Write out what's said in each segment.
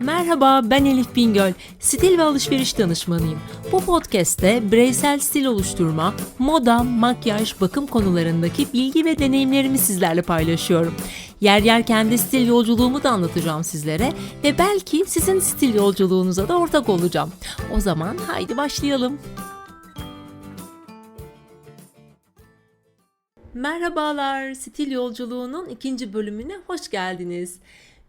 Merhaba ben Elif Bingöl. Stil ve alışveriş danışmanıyım. Bu podcast'te bireysel stil oluşturma, moda, makyaj, bakım konularındaki bilgi ve deneyimlerimi sizlerle paylaşıyorum. Yer yer kendi stil yolculuğumu da anlatacağım sizlere ve belki sizin stil yolculuğunuza da ortak olacağım. O zaman haydi başlayalım. Merhabalar, Stil Yolculuğu'nun ikinci bölümüne hoş geldiniz.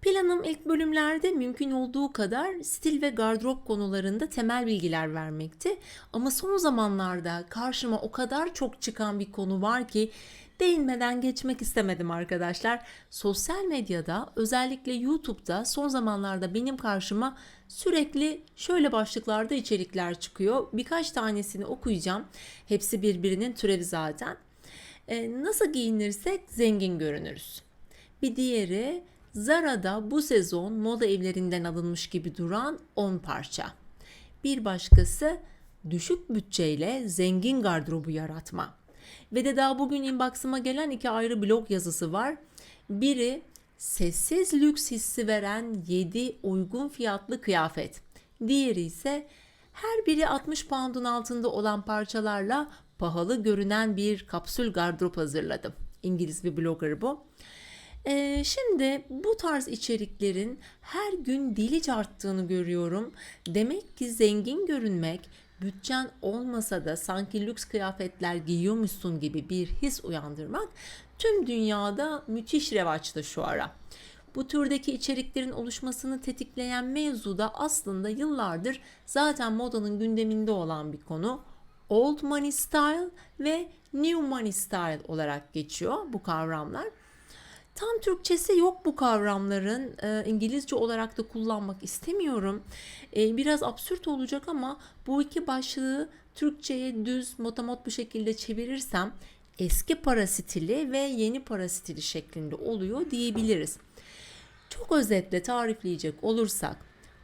Planım ilk bölümlerde mümkün olduğu kadar stil ve gardırop konularında temel bilgiler vermekti. Ama son zamanlarda karşıma o kadar çok çıkan bir konu var ki değinmeden geçmek istemedim arkadaşlar. Sosyal medyada özellikle YouTube'da son zamanlarda benim karşıma sürekli şöyle başlıklarda içerikler çıkıyor. Birkaç tanesini okuyacağım. Hepsi birbirinin türevi zaten. Ee, nasıl giyinirsek zengin görünürüz. Bir diğeri Zara'da bu sezon moda evlerinden alınmış gibi duran 10 parça. Bir başkası düşük bütçeyle zengin gardırobu yaratma. Ve de daha bugün inbox'ıma gelen iki ayrı blog yazısı var. Biri sessiz lüks hissi veren 7 uygun fiyatlı kıyafet. Diğeri ise her biri 60 pound'un altında olan parçalarla pahalı görünen bir kapsül gardırop hazırladım. İngiliz bir blogger bu. Ee, şimdi bu tarz içeriklerin her gün delice arttığını görüyorum. Demek ki zengin görünmek, bütçen olmasa da sanki lüks kıyafetler giyiyormuşsun gibi bir his uyandırmak tüm dünyada müthiş revaçta şu ara. Bu türdeki içeriklerin oluşmasını tetikleyen mevzu da aslında yıllardır zaten modanın gündeminde olan bir konu. Old Money Style ve New Money Style olarak geçiyor bu kavramlar. Tam Türkçesi yok bu kavramların. E, İngilizce olarak da kullanmak istemiyorum. E, biraz absürt olacak ama bu iki başlığı Türkçe'ye düz motamot bir şekilde çevirirsem eski para stili ve yeni para stili şeklinde oluyor diyebiliriz. Çok özetle tarifleyecek olursak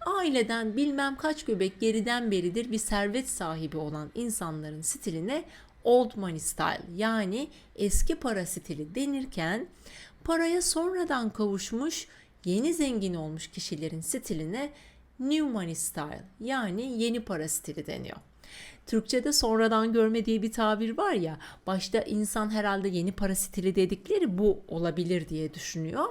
aileden bilmem kaç göbek geriden beridir bir servet sahibi olan insanların stiline old money style yani eski para stili denirken paraya sonradan kavuşmuş yeni zengin olmuş kişilerin stiline new money style yani yeni para stili deniyor. Türkçe'de sonradan görme diye bir tabir var ya başta insan herhalde yeni para stili dedikleri bu olabilir diye düşünüyor.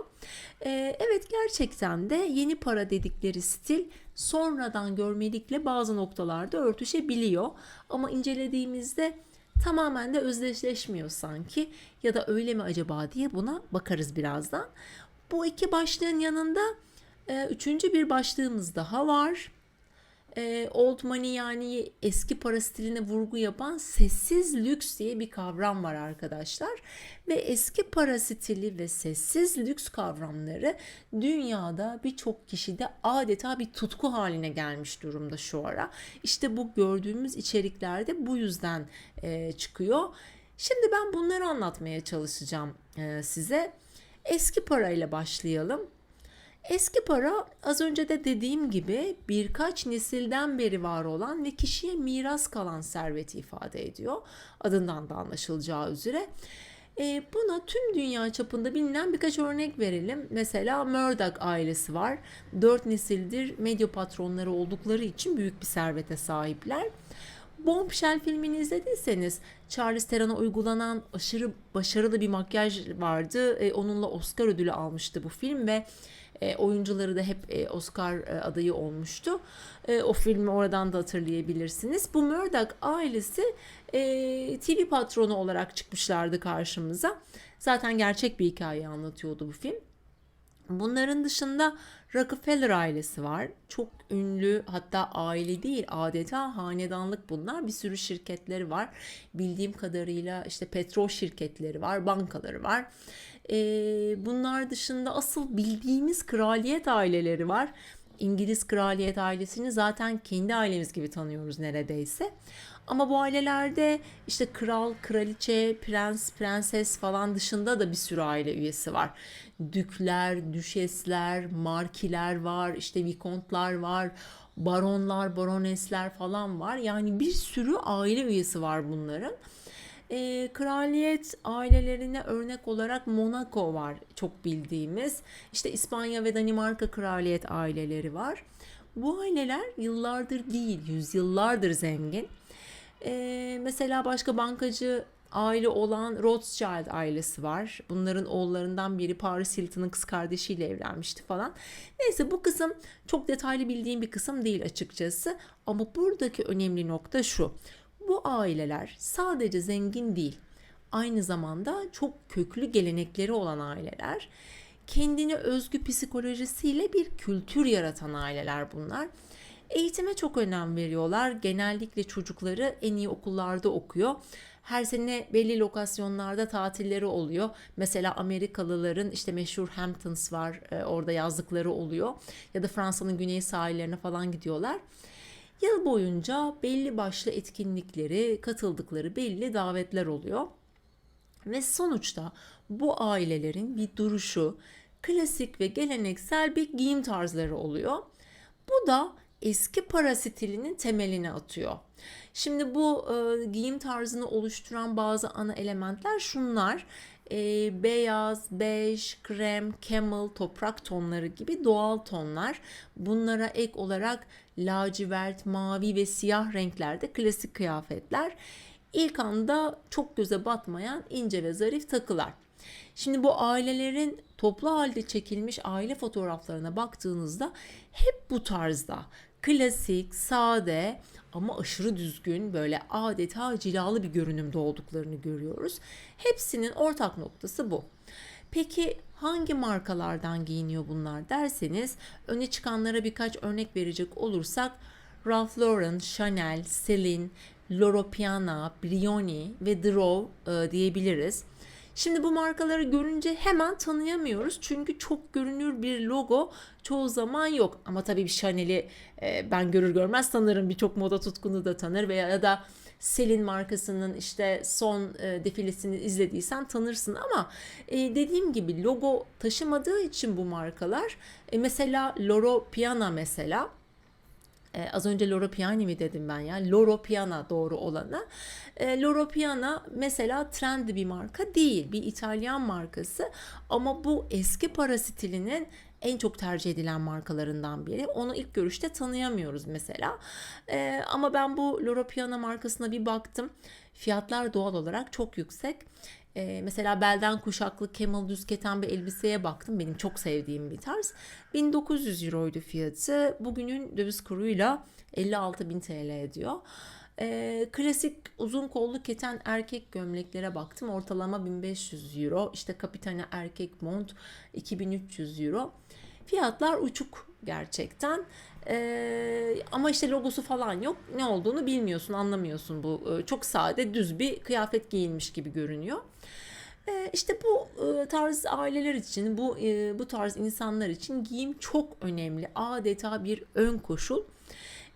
Ee, evet gerçekten de yeni para dedikleri stil sonradan görmelikle bazı noktalarda örtüşebiliyor ama incelediğimizde tamamen de özdeşleşmiyor sanki ya da öyle mi acaba diye buna bakarız birazdan. Bu iki başlığın yanında e, üçüncü bir başlığımız daha var e, old money yani eski para stiline vurgu yapan sessiz lüks diye bir kavram var arkadaşlar. Ve eski para stili ve sessiz lüks kavramları dünyada birçok kişide adeta bir tutku haline gelmiş durumda şu ara. İşte bu gördüğümüz içeriklerde bu yüzden e, çıkıyor. Şimdi ben bunları anlatmaya çalışacağım e, size. Eski parayla başlayalım. Eski para az önce de dediğim gibi birkaç nesilden beri var olan ve kişiye miras kalan serveti ifade ediyor. Adından da anlaşılacağı üzere. E, buna tüm dünya çapında bilinen birkaç örnek verelim. Mesela Murdoch ailesi var. Dört nesildir medya patronları oldukları için büyük bir servete sahipler. Bombshell filmini izlediyseniz Charles Theron'a uygulanan aşırı başarılı bir makyaj vardı. E, onunla Oscar ödülü almıştı bu film ve e, oyuncuları da hep e, Oscar e, adayı olmuştu. E, o filmi oradan da hatırlayabilirsiniz. Bu Murdoch ailesi e, TV patronu olarak çıkmışlardı karşımıza. Zaten gerçek bir hikaye anlatıyordu bu film. Bunların dışında Rockefeller ailesi var. Çok ünlü hatta aile değil adeta hanedanlık bunlar. Bir sürü şirketleri var. Bildiğim kadarıyla işte petrol şirketleri var, bankaları var. Ee, bunlar dışında asıl bildiğimiz kraliyet aileleri var. İngiliz kraliyet ailesini zaten kendi ailemiz gibi tanıyoruz neredeyse. Ama bu ailelerde işte kral, kraliçe, prens, prenses falan dışında da bir sürü aile üyesi var. Dükler, düşesler, markiler var, işte vikontlar var, baronlar, baronesler falan var. Yani bir sürü aile üyesi var bunların. E, kraliyet ailelerine örnek olarak Monaco var çok bildiğimiz. İşte İspanya ve Danimarka kraliyet aileleri var. Bu aileler yıllardır değil, yüzyıllardır zengin. E, mesela başka bankacı aile olan Rothschild ailesi var. Bunların oğullarından biri Paris Hilton'ın kız kardeşiyle evlenmişti falan. Neyse bu kısım çok detaylı bildiğim bir kısım değil açıkçası. Ama buradaki önemli nokta şu. Bu aileler sadece zengin değil, aynı zamanda çok köklü gelenekleri olan aileler. Kendine özgü psikolojisiyle bir kültür yaratan aileler bunlar. Eğitime çok önem veriyorlar. Genellikle çocukları en iyi okullarda okuyor. Her sene belli lokasyonlarda tatilleri oluyor. Mesela Amerikalıların işte meşhur Hamptons var. e, Orada yazlıkları oluyor. Ya da Fransa'nın güney sahillerine falan gidiyorlar. Yıl boyunca belli başlı etkinlikleri, katıldıkları belli davetler oluyor. Ve sonuçta bu ailelerin bir duruşu, klasik ve geleneksel bir giyim tarzları oluyor. Bu da eski para stilinin temelini atıyor. Şimdi bu e, giyim tarzını oluşturan bazı ana elementler şunlar. E, beyaz, bej, krem, camel, toprak tonları gibi doğal tonlar. Bunlara ek olarak lacivert, mavi ve siyah renklerde klasik kıyafetler. İlk anda çok göze batmayan ince ve zarif takılar. Şimdi bu ailelerin toplu halde çekilmiş aile fotoğraflarına baktığınızda hep bu tarzda klasik, sade ama aşırı düzgün böyle adeta cilalı bir görünümde olduklarını görüyoruz. Hepsinin ortak noktası bu. Peki hangi markalardan giyiniyor bunlar derseniz öne çıkanlara birkaç örnek verecek olursak Ralph Lauren, Chanel, Celine, Loro Piana, Brioni ve Drow e, diyebiliriz. Şimdi bu markaları görünce hemen tanıyamıyoruz. Çünkü çok görünür bir logo çoğu zaman yok. Ama tabii bir Chanel'i e, ben görür görmez tanırım. Birçok moda tutkunu da tanır veya ya da Selin markasının işte son e, defilesini izlediysen tanırsın ama e, dediğim gibi logo taşımadığı için bu markalar e, mesela Loro Piana mesela e, az önce Loro Piani mi dedim ben ya? Loro Piana doğru olanı. E, Loro Piana mesela trendy bir marka değil. Bir İtalyan markası ama bu eski para stilinin en çok tercih edilen markalarından biri. Onu ilk görüşte tanıyamıyoruz mesela. E, ama ben bu Loro Piana markasına bir baktım. Fiyatlar doğal olarak çok yüksek. Ee, mesela belden kuşaklı camel düz keten bir elbiseye baktım. Benim çok sevdiğim bir tarz. 1900 euroydu fiyatı. Bugünün döviz kuruyla 56 bin TL ediyor. Ee, klasik uzun kollu keten erkek gömleklere baktım. Ortalama 1500 euro. İşte kapitane erkek mont 2300 euro. Fiyatlar uçuk gerçekten. Ee, ama işte logosu falan yok. Ne olduğunu bilmiyorsun, anlamıyorsun bu. Ee, çok sade, düz bir kıyafet giyinmiş gibi görünüyor. Ee, işte bu e, tarz aileler için, bu e, bu tarz insanlar için giyim çok önemli. Adeta bir ön koşul.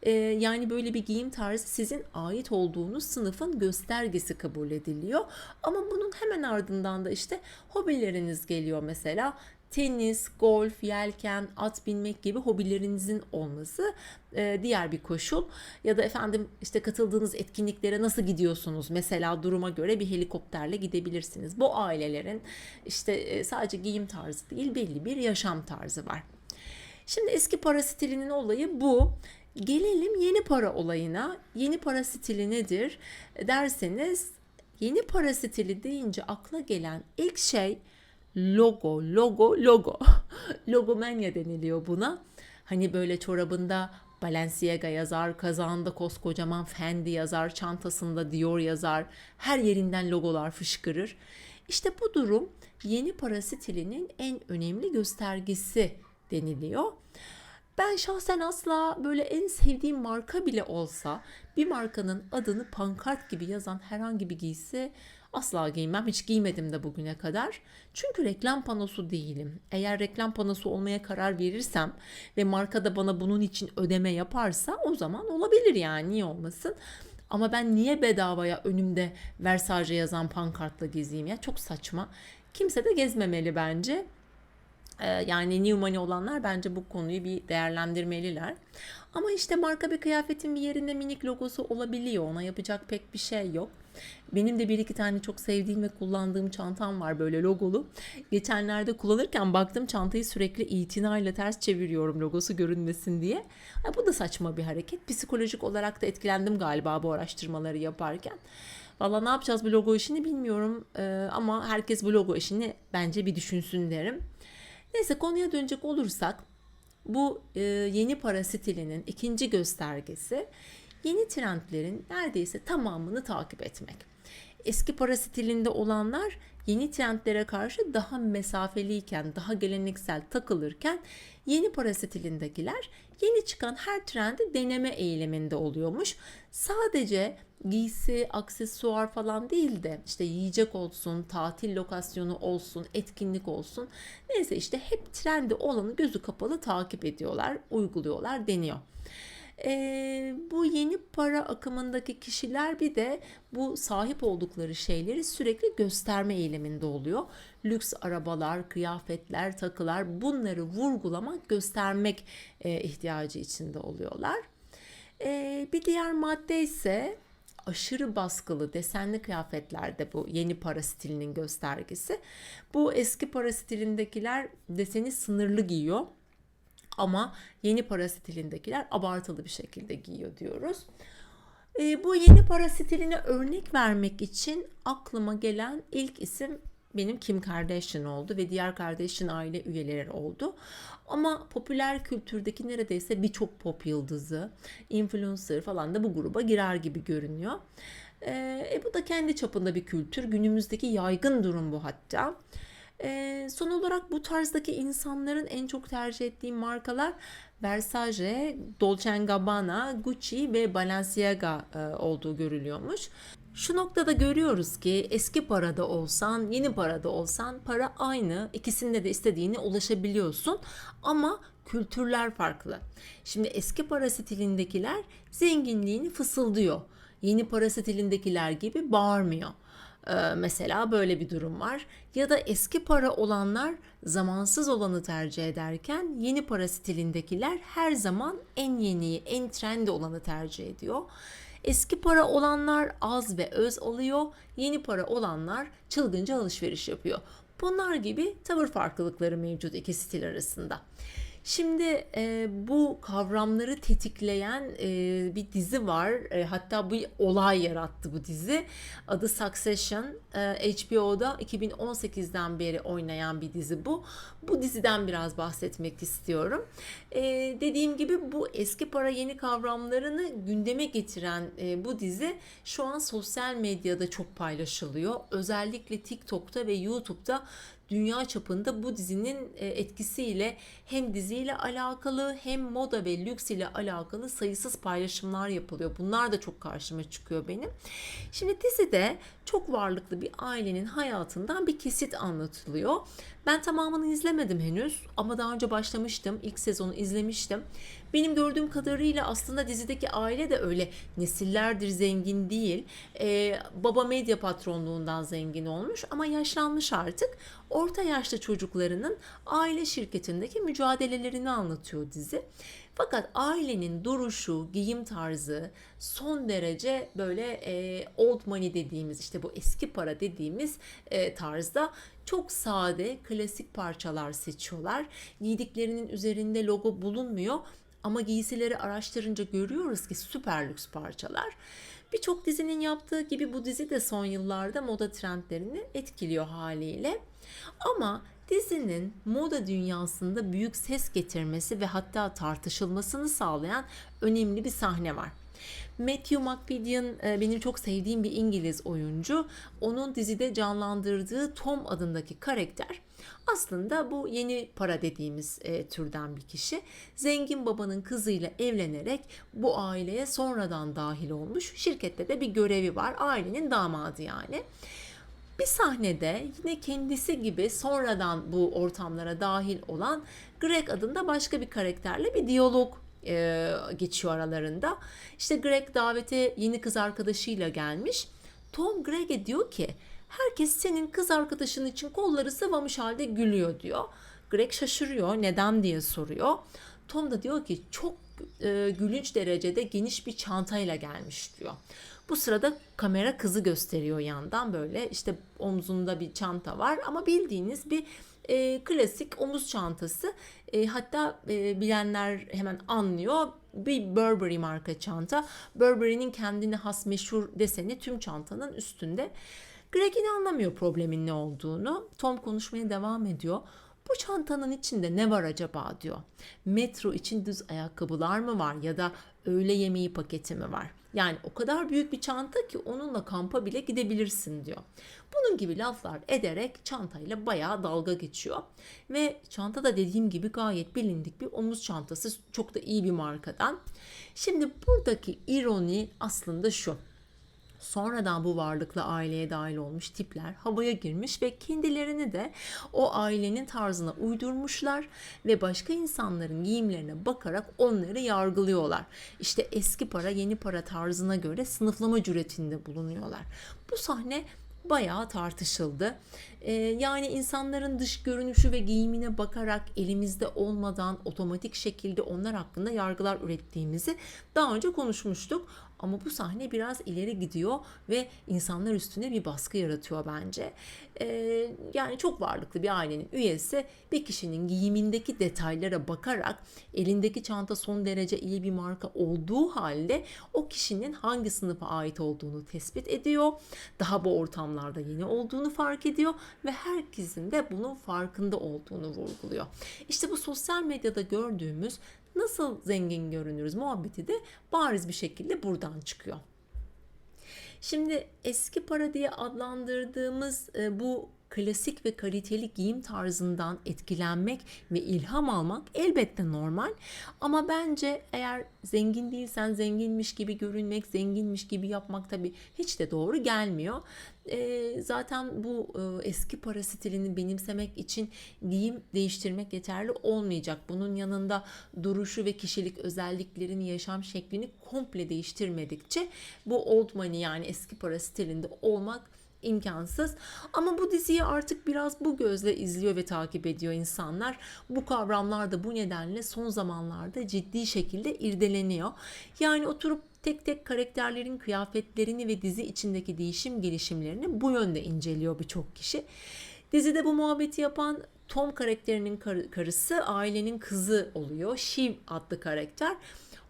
Ee, yani böyle bir giyim tarzı sizin ait olduğunuz sınıfın göstergesi kabul ediliyor. Ama bunun hemen ardından da işte hobileriniz geliyor mesela tenis, golf, yelken, at binmek gibi hobilerinizin olması e, diğer bir koşul. Ya da efendim işte katıldığınız etkinliklere nasıl gidiyorsunuz? Mesela duruma göre bir helikopterle gidebilirsiniz. Bu ailelerin işte e, sadece giyim tarzı değil belli bir yaşam tarzı var. Şimdi eski para stilinin olayı bu. Gelelim yeni para olayına. Yeni para stili nedir derseniz yeni para stili deyince akla gelen ilk şey logo, logo, logo. Logomania deniliyor buna. Hani böyle çorabında Balenciaga yazar, kazağında koskocaman Fendi yazar, çantasında Dior yazar. Her yerinden logolar fışkırır. İşte bu durum yeni para stilinin en önemli göstergesi deniliyor. Ben şahsen asla böyle en sevdiğim marka bile olsa bir markanın adını pankart gibi yazan herhangi bir giysi asla giymem. Hiç giymedim de bugüne kadar. Çünkü reklam panosu değilim. Eğer reklam panosu olmaya karar verirsem ve marka da bana bunun için ödeme yaparsa o zaman olabilir yani niye olmasın. Ama ben niye bedavaya önümde Versace yazan pankartla gezeyim ya? Çok saçma. Kimse de gezmemeli bence. Ee, yani new money olanlar bence bu konuyu bir değerlendirmeliler. Ama işte marka bir kıyafetin bir yerinde minik logosu olabiliyor. Ona yapacak pek bir şey yok. Benim de bir iki tane çok sevdiğim ve kullandığım çantam var böyle logolu. Geçenlerde kullanırken baktım çantayı sürekli itinayla ters çeviriyorum logosu görünmesin diye. Ha, bu da saçma bir hareket. Psikolojik olarak da etkilendim galiba bu araştırmaları yaparken. Valla ne yapacağız bu logo işini bilmiyorum Ee, ama herkes bu logo işini bence bir düşünsün derim. Neyse konuya dönecek olursak bu e, yeni para stilinin ikinci göstergesi yeni trendlerin neredeyse tamamını takip etmek. Eski para stilinde olanlar yeni trendlere karşı daha mesafeliyken, daha geleneksel takılırken yeni para stilindekiler yeni çıkan her trendi deneme eğiliminde oluyormuş. Sadece giysi, aksesuar falan değil de işte yiyecek olsun, tatil lokasyonu olsun, etkinlik olsun. Neyse işte hep trendi olanı gözü kapalı takip ediyorlar, uyguluyorlar, deniyor. Ee, bu yeni para akımındaki kişiler bir de bu sahip oldukları şeyleri sürekli gösterme eğiliminde oluyor. Lüks arabalar, kıyafetler, takılar bunları vurgulamak, göstermek e, ihtiyacı içinde oluyorlar. Ee, bir diğer madde ise aşırı baskılı desenli kıyafetlerde bu yeni para stilinin göstergesi. Bu eski para stilindekiler deseni sınırlı giyiyor ama yeni para stilindekiler abartılı bir şekilde giyiyor diyoruz. E, bu yeni para stiline örnek vermek için aklıma gelen ilk isim benim Kim Kardashian oldu ve diğer Kardashian aile üyeleri oldu. Ama popüler kültürdeki neredeyse birçok pop yıldızı, influencer falan da bu gruba girer gibi görünüyor. E, e, bu da kendi çapında bir kültür. Günümüzdeki yaygın durum bu hatta. E, son olarak bu tarzdaki insanların en çok tercih ettiği markalar Versace, Dolce Gabbana, Gucci ve Balenciaga e, olduğu görülüyormuş. Şu noktada görüyoruz ki eski parada olsan, yeni parada olsan para aynı. İkisinde de istediğine ulaşabiliyorsun ama kültürler farklı. Şimdi eski para stilindekiler zenginliğini fısıldıyor. Yeni para stilindekiler gibi bağırmıyor. Ee, mesela böyle bir durum var. Ya da eski para olanlar zamansız olanı tercih ederken yeni para stilindekiler her zaman en yeniyi, en trendi olanı tercih ediyor. Eski para olanlar az ve öz alıyor, yeni para olanlar çılgınca alışveriş yapıyor. Bunlar gibi tavır farklılıkları mevcut iki stil arasında. Şimdi e, bu kavramları tetikleyen e, bir dizi var. E, hatta bir olay yarattı bu dizi. Adı Succession. E, HBO'da 2018'den beri oynayan bir dizi bu. Bu diziden biraz bahsetmek istiyorum. E, dediğim gibi bu eski para yeni kavramlarını gündeme getiren e, bu dizi şu an sosyal medyada çok paylaşılıyor. Özellikle TikTok'ta ve YouTube'da dünya çapında bu dizinin e, etkisiyle hem diziyle alakalı hem moda ve lüks ile alakalı sayısız paylaşımlar yapılıyor. Bunlar da çok karşıma çıkıyor benim. Şimdi dizide çok varlıklı bir ailenin hayatından bir kesit anlatılıyor. Ben tamamını izlemedim henüz ama daha önce başlamıştım. İlk sezonu izlemiştim. Benim gördüğüm kadarıyla aslında dizideki aile de öyle nesillerdir zengin değil. Ee, baba medya patronluğundan zengin olmuş ama yaşlanmış artık. Orta yaşlı çocuklarının aile şirketindeki mücadelelerini anlatıyor dizi. Fakat ailenin duruşu, giyim tarzı son derece böyle e, old money dediğimiz işte bu eski para dediğimiz e, tarzda çok sade, klasik parçalar seçiyorlar. Giydiklerinin üzerinde logo bulunmuyor ama giysileri araştırınca görüyoruz ki süper lüks parçalar. Birçok dizinin yaptığı gibi bu dizi de son yıllarda moda trendlerini etkiliyor haliyle. Ama dizinin moda dünyasında büyük ses getirmesi ve hatta tartışılmasını sağlayan önemli bir sahne var. Matthew McFadden e, benim çok sevdiğim bir İngiliz oyuncu. Onun dizide canlandırdığı Tom adındaki karakter aslında bu yeni para dediğimiz e, türden bir kişi. Zengin babanın kızıyla evlenerek bu aileye sonradan dahil olmuş. Şirkette de bir görevi var. Ailenin damadı yani. Bir sahnede yine kendisi gibi sonradan bu ortamlara dahil olan Greg adında başka bir karakterle bir diyalog e, geçiyor aralarında. İşte Greg davete yeni kız arkadaşıyla gelmiş. Tom Greg'e diyor ki herkes senin kız arkadaşın için kolları sıvamış halde gülüyor diyor. Greg şaşırıyor neden diye soruyor. Tom da diyor ki çok e, gülünç derecede geniş bir çantayla gelmiş diyor. Bu sırada kamera kızı gösteriyor yandan böyle işte omzunda bir çanta var ama bildiğiniz bir e, klasik omuz çantası. E, hatta e, bilenler hemen anlıyor. Bir Burberry marka çanta. Burberry'nin kendine has meşhur deseni tüm çantanın üstünde. Greg anlamıyor problemin ne olduğunu. Tom konuşmaya devam ediyor. Bu çantanın içinde ne var acaba diyor. Metro için düz ayakkabılar mı var ya da öğle yemeği paketi mi var? Yani o kadar büyük bir çanta ki onunla kampa bile gidebilirsin diyor. Bunun gibi laflar ederek çantayla bayağı dalga geçiyor. Ve çanta da dediğim gibi gayet bilindik bir omuz çantası. Çok da iyi bir markadan. Şimdi buradaki ironi aslında şu. Sonradan bu varlıklı aileye dahil olmuş tipler havaya girmiş ve kendilerini de o ailenin tarzına uydurmuşlar ve başka insanların giyimlerine bakarak onları yargılıyorlar. İşte eski para yeni para tarzına göre sınıflama cüretinde bulunuyorlar. Bu sahne bayağı tartışıldı. Ee, yani insanların dış görünüşü ve giyimine bakarak elimizde olmadan otomatik şekilde onlar hakkında yargılar ürettiğimizi daha önce konuşmuştuk. Ama bu sahne biraz ileri gidiyor ve insanlar üstüne bir baskı yaratıyor bence. Ee, yani çok varlıklı bir ailenin üyesi bir kişinin giyimindeki detaylara bakarak elindeki çanta son derece iyi bir marka olduğu halde o kişinin hangi sınıfa ait olduğunu tespit ediyor. Daha bu ortamlarda yeni olduğunu fark ediyor ve herkesin de bunun farkında olduğunu vurguluyor. İşte bu sosyal medyada gördüğümüz nasıl zengin görünürüz muhabbeti de bariz bir şekilde buradan çıkıyor. Şimdi eski para diye adlandırdığımız e, bu klasik ve kaliteli giyim tarzından etkilenmek ve ilham almak elbette normal. Ama bence eğer zengin değilsen zenginmiş gibi görünmek, zenginmiş gibi yapmak tabii hiç de doğru gelmiyor. E, zaten bu e, eski para stilini benimsemek için giyim değiştirmek yeterli olmayacak. Bunun yanında duruşu ve kişilik özelliklerini, yaşam şeklini komple değiştirmedikçe bu old money yani eski para stilinde olmak imkansız. Ama bu diziyi artık biraz bu gözle izliyor ve takip ediyor insanlar. Bu kavramlar da bu nedenle son zamanlarda ciddi şekilde irdeleniyor. Yani oturup tek tek karakterlerin kıyafetlerini ve dizi içindeki değişim gelişimlerini bu yönde inceliyor birçok kişi. Dizide bu muhabbeti yapan Tom karakterinin kar- karısı ailenin kızı oluyor. Shiv adlı karakter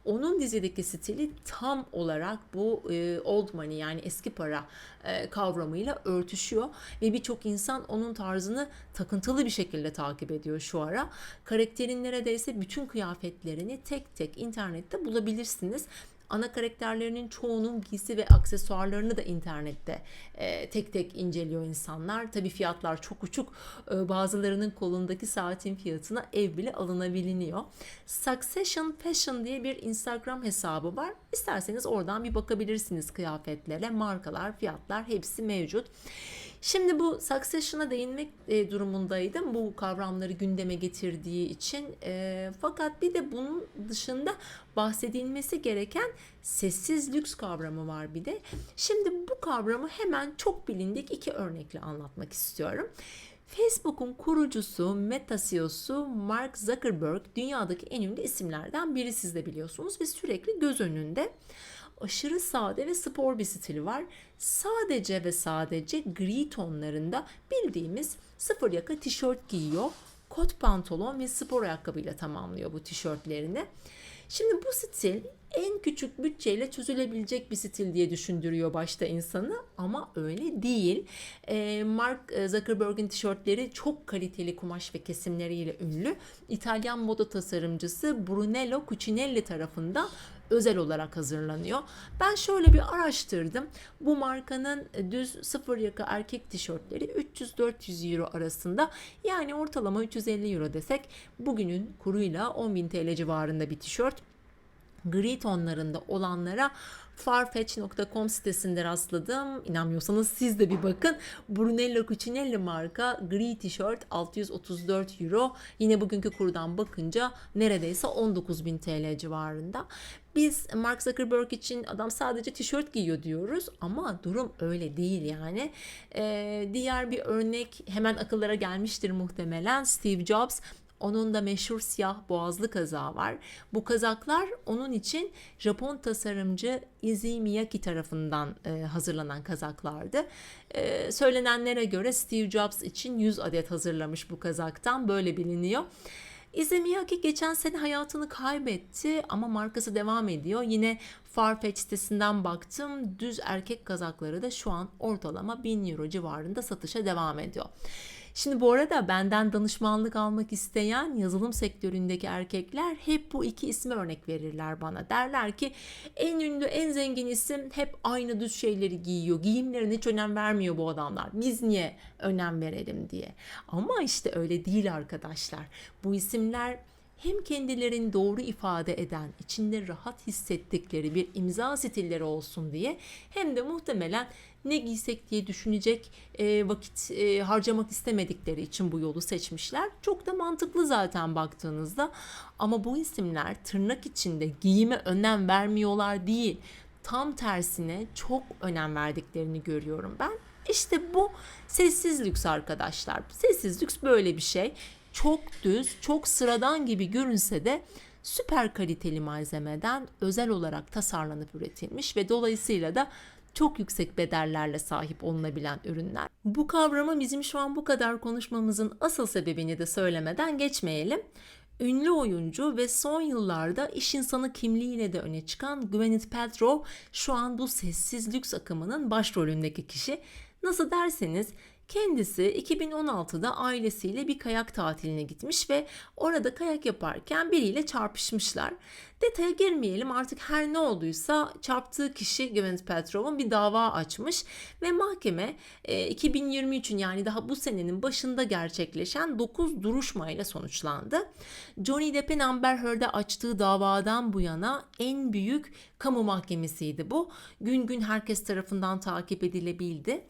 onun dizideki stili tam olarak bu e, old money yani eski para e, kavramıyla örtüşüyor ve birçok insan onun tarzını takıntılı bir şekilde takip ediyor şu ara. Karakterin neredeyse bütün kıyafetlerini tek tek internette bulabilirsiniz ana karakterlerinin çoğunun giysi ve aksesuarlarını da internette e, tek tek inceliyor insanlar. Tabii fiyatlar çok uçuk. E, bazılarının kolundaki saatin fiyatına ev bile alınabiliyor. Succession Fashion diye bir Instagram hesabı var. İsterseniz oradan bir bakabilirsiniz kıyafetlere. Markalar, fiyatlar hepsi mevcut. Şimdi bu Succession'a değinmek e, durumundaydım bu kavramları gündeme getirdiği için. E, fakat bir de bunun dışında bahsedilmesi gereken sessiz lüks kavramı var bir de. Şimdi bu kavramı hemen çok bilindik iki örnekle anlatmak istiyorum. Facebook'un kurucusu, Meta CEO'su Mark Zuckerberg dünyadaki en ünlü isimlerden biri siz de biliyorsunuz ve sürekli göz önünde aşırı sade ve spor bir stili var. Sadece ve sadece gri tonlarında bildiğimiz sıfır yaka tişört giyiyor. Kot pantolon ve spor ayakkabıyla tamamlıyor bu tişörtlerini. Şimdi bu stil en küçük bütçeyle çözülebilecek bir stil diye düşündürüyor başta insanı ama öyle değil. Mark Zuckerberg'in tişörtleri çok kaliteli kumaş ve kesimleriyle ünlü. İtalyan moda tasarımcısı Brunello Cucinelli tarafından özel olarak hazırlanıyor. Ben şöyle bir araştırdım. Bu markanın düz sıfır yaka erkek tişörtleri 300-400 euro arasında yani ortalama 350 euro desek bugünün kuruyla 10.000 TL civarında bir tişört. gri tonlarında olanlara farfetch.com sitesinde rastladım. İnanmıyorsanız siz de bir bakın. Brunello Cucinelli marka gri tişört 634 euro. Yine bugünkü kurdan bakınca neredeyse 19.000 TL civarında. Biz Mark Zuckerberg için adam sadece tişört giyiyor diyoruz ama durum öyle değil yani. Ee, diğer bir örnek hemen akıllara gelmiştir muhtemelen Steve Jobs onun da meşhur siyah boğazlı kazağı var. Bu kazaklar onun için Japon tasarımcı Izzy Miyake tarafından e, hazırlanan kazaklardı. E, söylenenlere göre Steve Jobs için 100 adet hazırlamış bu kazaktan böyle biliniyor. Izzy Miyake geçen sene hayatını kaybetti ama markası devam ediyor. Yine Farfetch sitesinden baktım. Düz erkek kazakları da şu an ortalama 1000 euro civarında satışa devam ediyor. Şimdi bu arada benden danışmanlık almak isteyen yazılım sektöründeki erkekler hep bu iki ismi örnek verirler bana. Derler ki en ünlü, en zengin isim hep aynı düz şeyleri giyiyor. Giyimlerine hiç önem vermiyor bu adamlar. Biz niye önem verelim diye. Ama işte öyle değil arkadaşlar. Bu isimler hem kendilerini doğru ifade eden, içinde rahat hissettikleri bir imza stilleri olsun diye hem de muhtemelen ne giysek diye düşünecek e, vakit e, harcamak istemedikleri için bu yolu seçmişler. Çok da mantıklı zaten baktığınızda. Ama bu isimler tırnak içinde giyime önem vermiyorlar değil. Tam tersine çok önem verdiklerini görüyorum ben. İşte bu sessiz lüks arkadaşlar. Sessiz lüks böyle bir şey. Çok düz, çok sıradan gibi görünse de süper kaliteli malzemeden özel olarak tasarlanıp üretilmiş ve dolayısıyla da çok yüksek bedellerle sahip olunabilen ürünler. Bu kavramı bizim şu an bu kadar konuşmamızın asıl sebebini de söylemeden geçmeyelim. Ünlü oyuncu ve son yıllarda iş insanı kimliğiyle de öne çıkan Gwyneth Paltrow şu an bu sessiz lüks akımının başrolündeki kişi. Nasıl derseniz Kendisi 2016'da ailesiyle bir kayak tatiline gitmiş ve orada kayak yaparken biriyle çarpışmışlar. Detaya girmeyelim artık her ne olduysa çarptığı kişi Gwyneth Paltrow'un bir dava açmış ve mahkeme 2023'ün e, yani daha bu senenin başında gerçekleşen 9 duruşmayla sonuçlandı. Johnny Depp'in Amber Heard'e açtığı davadan bu yana en büyük kamu mahkemesiydi bu. Gün gün herkes tarafından takip edilebildi.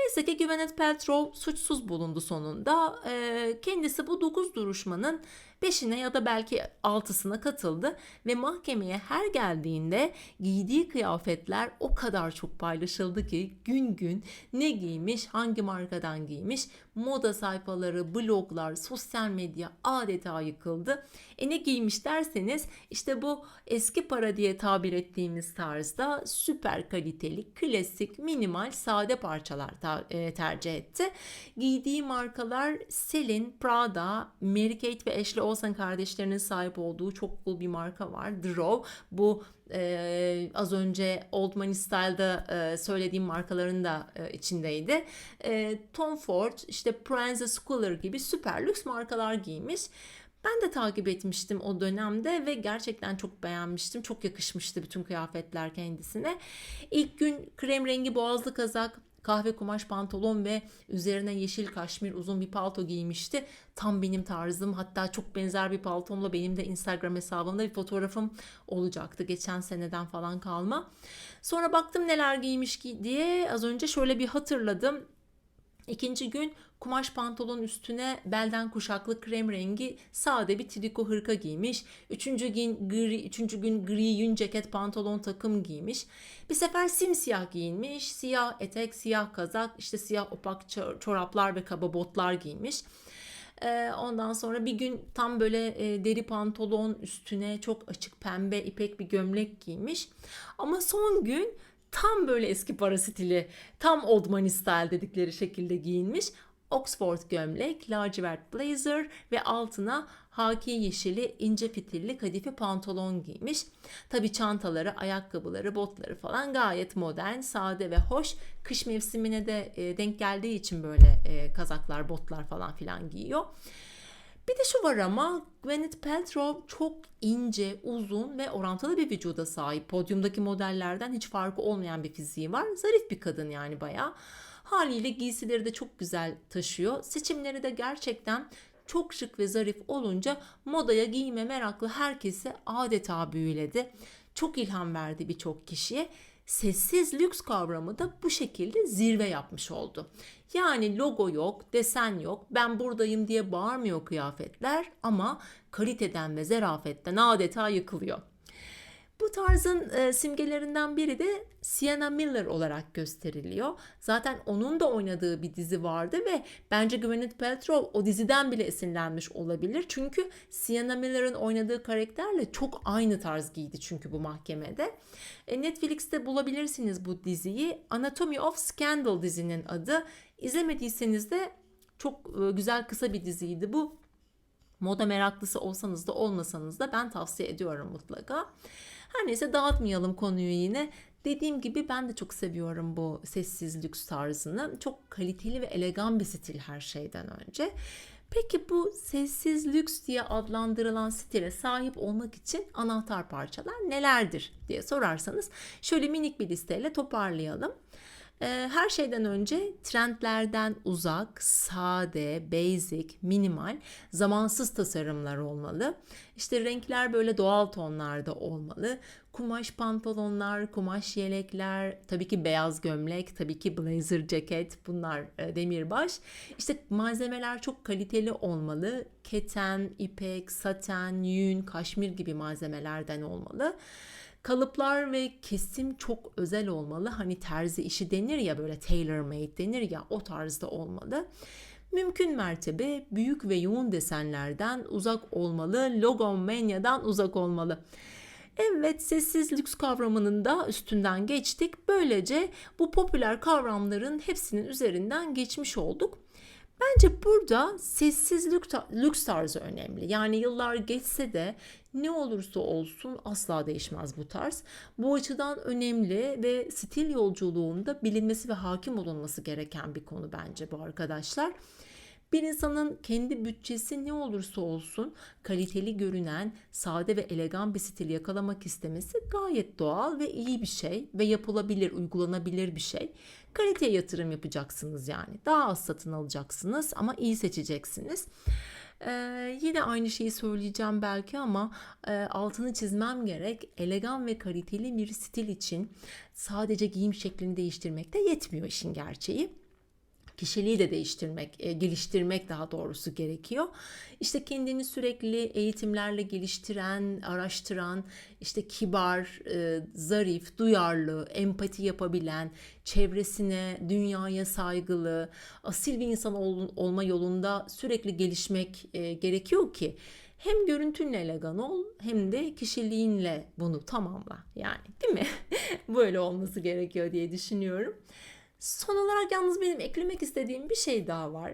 Neyse ki Gwyneth Paltrow suçsuz bulundu sonunda. E, kendisi bu 9 duruşmanın 5'ine ya da belki 6'sına katıldı ve mahkemeye her geldiğinde giydiği kıyafetler o kadar çok paylaşıldı ki gün gün ne giymiş, hangi markadan giymiş, moda sayfaları, bloglar, sosyal medya adeta yıkıldı. E ne giymiş derseniz işte bu eski para diye tabir ettiğimiz tarzda süper kaliteli, klasik, minimal, sade parçalar e, tercih etti. Giydiği markalar Celine, Prada, Mary Kate ve Ashley Olsen kardeşlerinin sahip olduğu çok cool bir marka var. Drove. Bu e, az önce Old Money Style'da e, söylediğim markaların da e, içindeydi. E, Tom Ford, işte Prince Schooler gibi süper lüks markalar giymiş. Ben de takip etmiştim o dönemde ve gerçekten çok beğenmiştim. Çok yakışmıştı bütün kıyafetler kendisine. İlk gün krem rengi boğazlı kazak, kahve kumaş pantolon ve üzerine yeşil kaşmir uzun bir palto giymişti. Tam benim tarzım hatta çok benzer bir paltomla benim de Instagram hesabımda bir fotoğrafım olacaktı geçen seneden falan kalma. Sonra baktım neler giymiş diye az önce şöyle bir hatırladım. İkinci gün kumaş pantolon üstüne belden kuşaklı krem rengi sade bir triko hırka giymiş. Üçüncü gün gri, üçüncü gün gri yün ceket pantolon takım giymiş. Bir sefer simsiyah giyinmiş. Siyah etek, siyah kazak, işte siyah opak çoraplar ve kaba botlar giymiş. Ee, ondan sonra bir gün tam böyle e, deri pantolon üstüne çok açık pembe ipek bir gömlek giymiş. Ama son gün tam böyle eski para stili, tam old money style dedikleri şekilde giyinmiş. Oxford gömlek, lacivert blazer ve altına haki yeşili ince fitilli kadife pantolon giymiş. Tabi çantaları, ayakkabıları, botları falan gayet modern, sade ve hoş. Kış mevsimine de e, denk geldiği için böyle e, kazaklar, botlar falan filan giyiyor. Bir de şu var ama Gwyneth Paltrow çok ince, uzun ve orantılı bir vücuda sahip. Podyumdaki modellerden hiç farkı olmayan bir fiziği var. Zarif bir kadın yani bayağı. Haliyle giysileri de çok güzel taşıyor. Seçimleri de gerçekten çok şık ve zarif olunca modaya giyime meraklı herkesi adeta büyüledi. Çok ilham verdi birçok kişiye. Sessiz lüks kavramı da bu şekilde zirve yapmış oldu. Yani logo yok, desen yok, ben buradayım diye bağırmıyor kıyafetler ama kaliteden ve zerafetten adeta yıkılıyor. Bu tarzın e, simgelerinden biri de Sienna Miller olarak gösteriliyor. Zaten onun da oynadığı bir dizi vardı ve bence Gwyneth Paltrow o diziden bile esinlenmiş olabilir. Çünkü Sienna Miller'ın oynadığı karakterle çok aynı tarz giydi çünkü bu mahkemede. E, Netflix'te bulabilirsiniz bu diziyi. Anatomy of Scandal dizinin adı. İzlemediyseniz de çok e, güzel kısa bir diziydi bu. Moda meraklısı olsanız da olmasanız da ben tavsiye ediyorum mutlaka. Her neyse dağıtmayalım konuyu yine. Dediğim gibi ben de çok seviyorum bu sessiz lüks tarzını. Çok kaliteli ve elegan bir stil her şeyden önce. Peki bu sessiz lüks diye adlandırılan stile sahip olmak için anahtar parçalar nelerdir diye sorarsanız şöyle minik bir listeyle toparlayalım. Ee, her şeyden önce trendlerden uzak, sade, basic, minimal, zamansız tasarımlar olmalı. İşte renkler böyle doğal tonlarda olmalı. Kumaş pantolonlar, kumaş yelekler, tabii ki beyaz gömlek, tabii ki blazer ceket bunlar e, demirbaş. İşte malzemeler çok kaliteli olmalı. Keten, ipek, saten, yün, kaşmir gibi malzemelerden olmalı. Kalıplar ve kesim çok özel olmalı. Hani terzi işi denir ya böyle tailor made denir ya o tarzda olmalı. Mümkün mertebe büyük ve yoğun desenlerden uzak olmalı. Logomanya'dan uzak olmalı. Evet sessiz lüks kavramının da üstünden geçtik. Böylece bu popüler kavramların hepsinin üzerinden geçmiş olduk. Bence burada sessiz lüks tarzı önemli. Yani yıllar geçse de ne olursa olsun asla değişmez bu tarz. Bu açıdan önemli ve stil yolculuğunda bilinmesi ve hakim olunması gereken bir konu bence bu arkadaşlar. Bir insanın kendi bütçesi ne olursa olsun kaliteli görünen, sade ve elegan bir stil yakalamak istemesi gayet doğal ve iyi bir şey ve yapılabilir, uygulanabilir bir şey. Kaliteye yatırım yapacaksınız yani. Daha az satın alacaksınız ama iyi seçeceksiniz. Ee, yine aynı şeyi söyleyeceğim belki ama e, altını çizmem gerek. Elegan ve kaliteli bir stil için sadece giyim şeklini değiştirmek de yetmiyor işin gerçeği kişiliği de değiştirmek, e, geliştirmek daha doğrusu gerekiyor. İşte kendini sürekli eğitimlerle geliştiren, araştıran, işte kibar, e, zarif, duyarlı, empati yapabilen, çevresine, dünyaya saygılı, asil bir insan ol, olma yolunda sürekli gelişmek e, gerekiyor ki hem görüntünle elegan ol hem de kişiliğinle bunu tamamla. Yani değil mi? Böyle olması gerekiyor diye düşünüyorum. Son olarak yalnız benim eklemek istediğim bir şey daha var.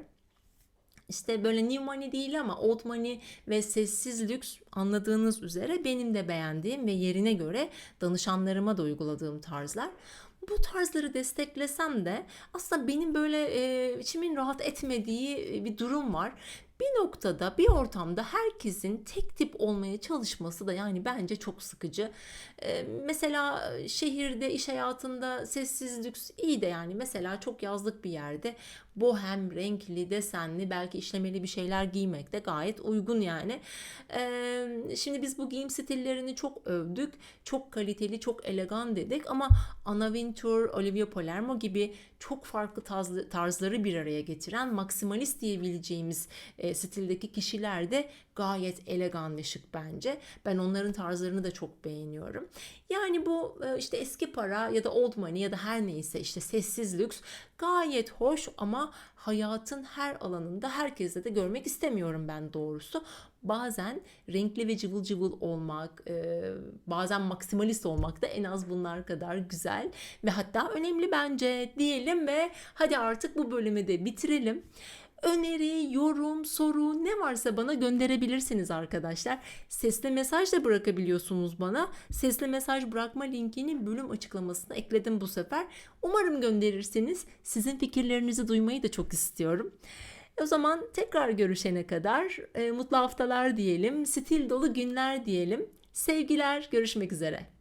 İşte böyle new money değil ama old money ve sessiz lüks anladığınız üzere benim de beğendiğim ve yerine göre danışanlarıma da uyguladığım tarzlar. Bu tarzları desteklesem de aslında benim böyle e, içimin rahat etmediği bir durum var bir noktada bir ortamda herkesin tek tip olmaya çalışması da yani bence çok sıkıcı. Ee, mesela şehirde iş hayatında sessiz lüks iyi de yani mesela çok yazlık bir yerde bohem, renkli, desenli belki işlemeli bir şeyler giymek de gayet uygun yani. Ee, şimdi biz bu giyim stillerini çok övdük. Çok kaliteli, çok elegan dedik ama Anna Wintour, Olivia Palermo gibi çok farklı tarzları bir araya getiren maksimalist diyebileceğimiz e, stildeki kişiler de gayet elegan ve şık bence. Ben onların tarzlarını da çok beğeniyorum. Yani bu e, işte eski para ya da old money ya da her neyse işte sessiz lüks gayet hoş ama hayatın her alanında herkese de görmek istemiyorum ben doğrusu. Bazen renkli ve cıvıl cıvıl olmak, e, bazen maksimalist olmak da en az bunlar kadar güzel ve hatta önemli bence diyelim ve hadi artık bu bölümü de bitirelim öneri, yorum, soru ne varsa bana gönderebilirsiniz arkadaşlar. Sesli mesaj da bırakabiliyorsunuz bana. Sesli mesaj bırakma linkini bölüm açıklamasına ekledim bu sefer. Umarım gönderirsiniz. Sizin fikirlerinizi duymayı da çok istiyorum. O zaman tekrar görüşene kadar e, mutlu haftalar diyelim, stil dolu günler diyelim. Sevgiler, görüşmek üzere.